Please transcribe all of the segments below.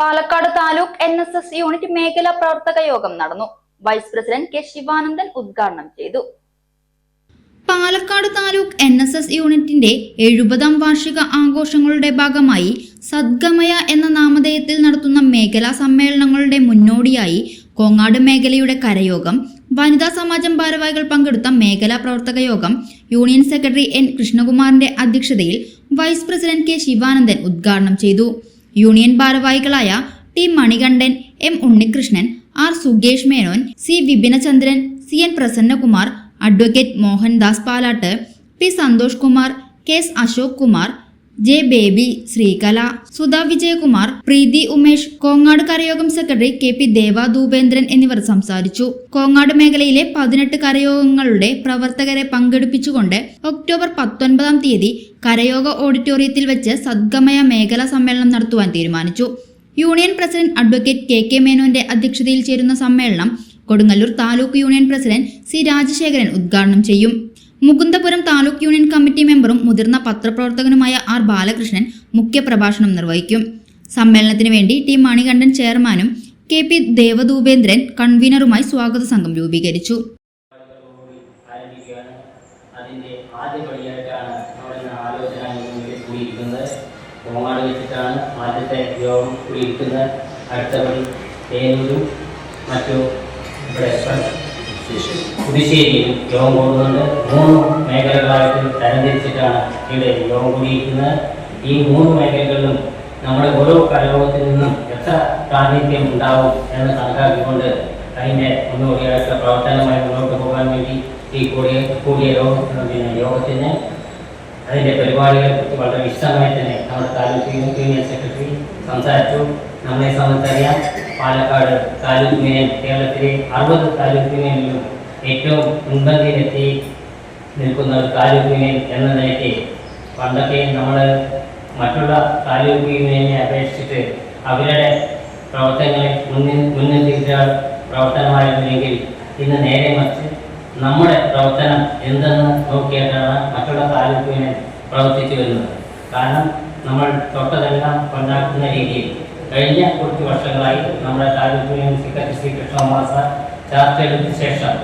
Palakkad taluk N S S unit മേഖലാ പ്രവർത്തക യോഗം നടന്നു. വൈസ് പ്രസിഡന്റ് കെ ശിവാനന്ദൻ ഉദ്ഘാടനം ചെയ്തു. Palakkad taluk N S S യൂണിറ്റിന്റെ എഴുപതാം വാർഷിക ആഘോഷങ്ങളുടെ ഭാഗമായി സദ്ഗമയ എന്ന നാമധേയത്തിൽ നടത്തുന്ന മേഖലാ സമ്മേളനങ്ങളുടെ മുന്നോടിയായി കോങ്ങാട് മേഖലയുടെ കരയോഗം വനിതാ സമാജം ഭാരവാഹികൾ പങ്കെടുത്ത മേഖലാ പ്രവർത്തക യോഗം യൂണിയൻ സെക്രട്ടറി എൻ കൃഷ്ണകുമാറിന്റെ അധ്യക്ഷതയിൽ വൈസ് പ്രസിഡന്റ് കെ ശിവാനന്ദൻ ഉദ്ഘാടനം ചെയ്തു. യൂണിയൻ ഭാരവാഹികളായ T Manikandan M Unnikrishnan R സുഗേഷ് Menon C Vipinachandran C N Prasannakumar advocate Mohandas Palatt P Santhosh Kumar K S Ashok Kumar J Baby Sreekala Sudha Vijayakumar Preethi Umesh Kongad കരയോഗം secretary K P Deva Dhoopendran എന്നിവർ സംസാരിച്ചു. കോങ്ങാട് മേഖലയിലെ പതിനെട്ട് കരയോഗങ്ങളുടെ പ്രവർത്തകരെ പങ്കെടുപ്പിച്ചുകൊണ്ട് October പത്തൊൻപതാം തീയതി കരയോഗ ഓഡിറ്റോറിയത്തിൽ വെച്ച് സദ്ഗമയ മേഖലാ സമ്മേളനം നടത്തുവാൻ തീരുമാനിച്ചു. Union president advocate K K മേനോന്റെ അധ്യക്ഷതയിൽ ചേരുന്ന സമ്മേളനം Kodungallur taluk union president C Rajasekharan ഉദ്ഘാടനം ചെയ്യും. മുകുന്ദപുരം താലൂക്ക് യൂണിയൻ കമ്മിറ്റി മെമ്പറും മുതിർന്ന പത്രപ്രവർത്തകനുമായ ആർ ബാലകൃഷ്ണൻ മുഖ്യപ്രഭാഷണം നിർവഹിക്കും. സമ്മേളനത്തിന് വേണ്ടി ടി മണികണ്ഠൻ ചെയർമാനും കെ പി ദേവദൂപേന്ദ്രൻ കൺവീനറുമായി സ്വാഗത സംഘം രൂപീകരിച്ചു. കൂടി ആരംഭിക്കുകയാണ് അതിന്റെ ആദ്യപടിയായിട്ടാണ് നമ്മളിന്ന് ആലോചന മുന്നിൽ കൂടിയിരിക്കുന്നത്. കോങ്ങാട് വെച്ചിട്ടാണ് ആദ്യത്തെ യോഗം കൂടിയിരിക്കുന്നത്. അടുത്തപടി തേനൂരും മറ്റു ഇവിടെ പുതുശ്ശേരിയിലും യോഗം കൂടുന്നുണ്ട്. മൂന്ന് മേഖലകളായിട്ട് തരംതിരിച്ചിട്ടാണ് ഇവിടെ യോഗം കൂടിയിരിക്കുന്നത്. ഈ മൂന്ന് മേഖലകളിലും നമ്മുടെ ഓരോ കലയോഗത്തിൽ നിന്നും എത്ര പ്രാതിനിധ്യം ഉണ്ടാവും എന്ന് കണക്കാക്കിക്കൊണ്ട് അതിന്റെ മുന്നോടിയായിട്ടുള്ള പ്രവർത്തനമായി മുന്നോട്ട് പോകാൻ വേണ്ടി ഈ കൂടിയ കൂടിയ യോഗ പിന്നെ യോഗത്തിന് അതിന്റെ പരിപാടികളെക്കുറിച്ച് വളരെ വിശദമായി തന്നെ നമ്മുടെ താലൂക്ക് യൂണിയൻ സെക്രട്ടറി സംസാരിച്ചു. നമ്മളെ സംബന്ധിച്ചറിയാം പാലക്കാട് താലൂക്ക് യൂണിയൻ കേരളത്തിലെ അറുപത് താലൂക്ക് യൂണിയനിലും ഏറ്റവും മുൻപന്തിയിലെത്തി നിൽക്കുന്ന ഒരു താലൂക്ക് യൂണിയൻ എന്ന നിലയ്ക്ക് പണ്ടൊക്കെ നമ്മൾ മറ്റുള്ള താലൂക്ക് യൂണിയനെ അപേക്ഷിച്ചിട്ട് അവരുടെ പ്രവർത്തനങ്ങളെ മുന്നിൽ മുൻനിർത്തിയ പ്രവർത്തനമായിരുന്നെങ്കിൽ ഇന്ന് നേരെ മറിച്ച് നമ്മുടെ പ്രവർത്തനം എന്തെന്ന് നോക്കിയിട്ടാണ് മറ്റുള്ള താലൂക്കിനെ പ്രവർത്തിച്ചു വരുന്നത്. കാരണം നമ്മൾ തൊട്ടതെല്ലാം കൊണ്ടാക്കുന്ന രീതിയിൽ. കഴിഞ്ഞ കുറച്ച് വർഷങ്ങളായി നമ്മുടെ taluk union secretary Shri Krishnakumar sir ചർച്ച എടുത്ത ശേഷം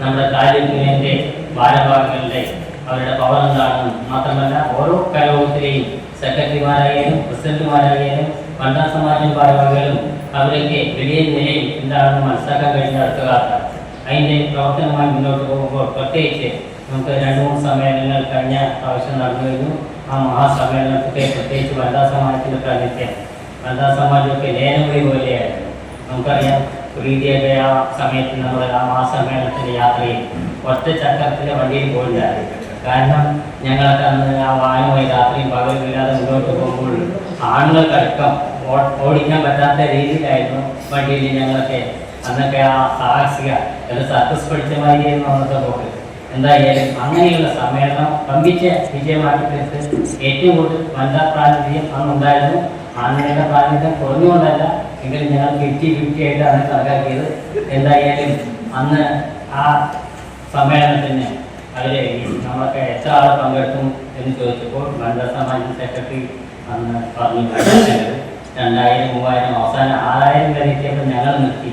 നമ്മുടെ താലൂക്ക് ഭാരവാഹികളുടെ അവരുടെ പവർ എന്താണെന്നും മാത്രമല്ല ഓരോ കലോകത്തിലെയും സെക്രട്ടറിമാരായാലും പ്രസിഡന്റുമാരായാലും വനിതാ സമാജം ഭാരവാഹികളും അവരൊക്കെ വലിയ നിലയിൽ എന്താണെന്ന് മനസ്സിലാക്കാൻ കഴിഞ്ഞ അടുത്ത കാലത്താണ് അതിന്റെ പ്രവർത്തനമായി മുന്നോട്ട് പോകുമ്പോൾ പ്രത്യേകിച്ച് നമുക്ക് രണ്ട് മൂന്ന് സമ്മേളനങ്ങൾ കഴിഞ്ഞ പ്രാവശ്യം നടന്നു കഴിഞ്ഞു. ആ മഹാസമ്മേളനത്തിലെ പ്രത്യേകിച്ച് വനിതാ സമാജത്തിന്റെ പ്രാതിനിധ്യം. വനിതാ സമാജമൊക്കെ ലേനമൊഴി പോലെയായിരുന്നു. നമുക്കറിയാം പ്രീതിയൊക്കെ ആ സമയത്ത് നമ്മൾ ആ മഹാസമ്മേളനത്തിന്റെ യാത്രയിൽ ഒറ്റ ചക്രത്തിന്റെ വണ്ടിയിൽ പോയില്ലായിരുന്നു. കാരണം ഞങ്ങളൊക്കെ അന്ന് ആ വാഹനമായി രാത്രിയും പകലും ഇല്ലാതെ മുന്നോട്ട് പോകുമ്പോൾ ആണുങ്ങൾക്കടക്കം ഓടിക്കാൻ പറ്റാത്ത രീതിയിലായിരുന്നു വണ്ടിയിൽ ഞങ്ങളൊക്കെ അന്നൊക്കെ ആ സാഹസിക അല്ല സർക്കസ് പഠിച്ച മാതിരിയായിരുന്നു അന്നത്തെ പോക്ക്. എന്തായാലും അങ്ങനെയുള്ള സമ്മേളനം പമ്പിച്ച വിജയമാക്കി തീർത്ത് ഏറ്റവും കൂടുതൽ വനിതാ പ്രാതിനിധ്യം അന്നുണ്ടായിരുന്നു. ആണുങ്ങളുടെ പ്രാതിനിധ്യം കുറഞ്ഞുകൊണ്ടല്ല എങ്കിലും ഞങ്ങൾ ഫിഫ്റ്റി ഫിഫ്റ്റി ആയിട്ടാണ് കണക്കാക്കിയത്. എന്തായാലും അന്ന് ആ സമ്മേളനത്തിന് അതിലെ നമ്മളൊക്കെ എത്ര ആൾ പങ്കെടുക്കും എന്ന് ചോദിച്ചപ്പോൾ വനിതാ സമാജം സെക്രട്ടറി അന്ന് പറഞ്ഞു. "രണ്ടായിരം, രണ്ടായിരം മൂവായിരം അവസാനം ആറായിരം വരെ എത്തിയപ്പോൾ ഞങ്ങൾ നിർത്തി.